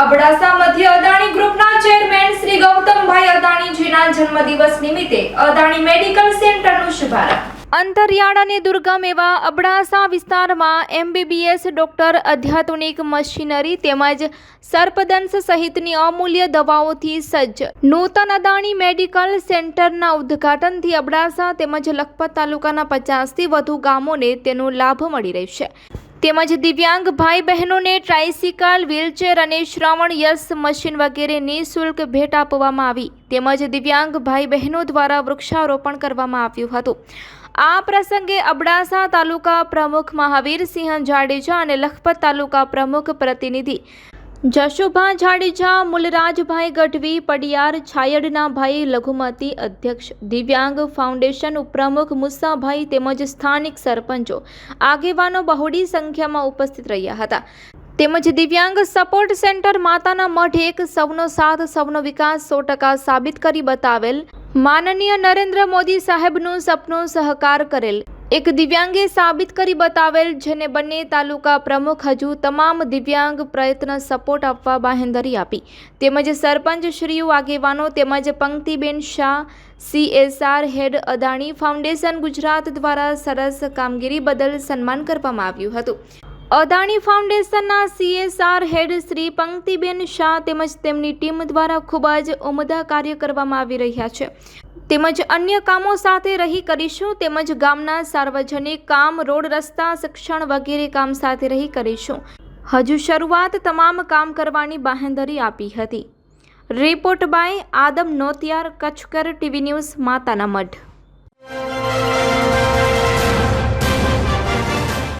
અબડાસા મધ્ય અદાણી ગ્રુપના ચેરમેન શ્રી ગૌતમભાઈ અદાણીજીના જન્મદિવસ નિમિત્તે અદાણી મેડિકલ સેન્ટરનો શુભારંભ. અંતરિયાળ દુર્ગમ એવા અબડાસા વિસ્તારમાં એમબીબીએસ ડોક્ટર અધ્યાત્મિક મશીનરી તેમજ સર્પદંશ સહિતની અમૂલ્ય દવાઓથી સજ્જ. નૂતન અદાણી મેડિકલ સેન્ટરના ઉદ્ઘાટનથી અબડાસા તેમજ લખપત તાલુકાના પચાસથી વધુ ગામોને તેનો લાભ મળી રહેશે. તેમજ દિવ્યાંગ ભાઈ બહેનોને ટ્રાઇસિકલ વ્હીલચેર અને શ્રવણ યશ મશીન વગેરે નિઃશુલ્ક ભેટ આપવામાં આવી. તેમજ દિવ્યાંગ ભાઈ બહેનો દ્વારા વૃક્ષારોપણ કરવામાં આવ્યું હતું. આ પ્રસંગે અબડાસા તાલુકા પ્રમુખ મહાવીરસિંહ જાડેજા અને લખપત તાલુકા પ્રમુખ પ્રતિનિધિ જશુભા જાડેજા, મુલરાજભાઈ ગઢવી, પડિયાર છાયડના ભાઈ લઘુમતી અધ્યક્ષ, દિવ્યાંગ ફાઉન્ડેશન ઉપપ્રમુખ મુસાભાઈ તેમજ સ્થાનિક સરપંચો આગેવાનો બહોળી સંખ્યામાં ઉપસ્થિત રહ્યા હતા. તેમજ દિવ્યાંગ સપોર્ટ સેન્ટર માતાના મઢ એક સૌનો સાથ, સૌનો વિકાસ સો ટકા સાબિત કરી બતાવેલ. માનનીય નરેન્દ્ર મોદી સાહેબનું સપનું સહકાર કરેલ. એક દિવ્યાંગે સાબિત કરી બતાવેલ, જેને બંને તાલુકા પ્રમુખ હજુ તમામ દિવ્યાંગ પ્રયત્ન સપોર્ટ આપવા બાહેંધરી આપી. તેમજ સરપંચ શ્રીઓ આગેવાનો તેમજ પંક્તિબેન Shah, CSR head Adani foundation Gujarat દ્વારા સરસ કામગીરી બદલ સન્માન કરવામાં આવ્યું હતું. અદાણી ફાઉન્ડેશનના સીએસઆર હેડ શ્રી પંક્તિબેન શાહ તેમજ તેમની ટીમ દ્વારા ખૂબ જ ઉમદા કાર્ય કરવામાં આવી રહ્યા છે. તેમજ અન્ય કામો સાથે રહી કરીશું, તેમજ ગામના સાર્વજનિક કામ, રોડ રસ્તા, શિક્ષણ વગેરે કામ સાથે રહી કરીશું. હજુ શરૂઆત તમામ કામ કરવાની બાહેંધરી આપી હતી. Report by Adam Notiyar, Kutchkar TV news, માતાના મઢ.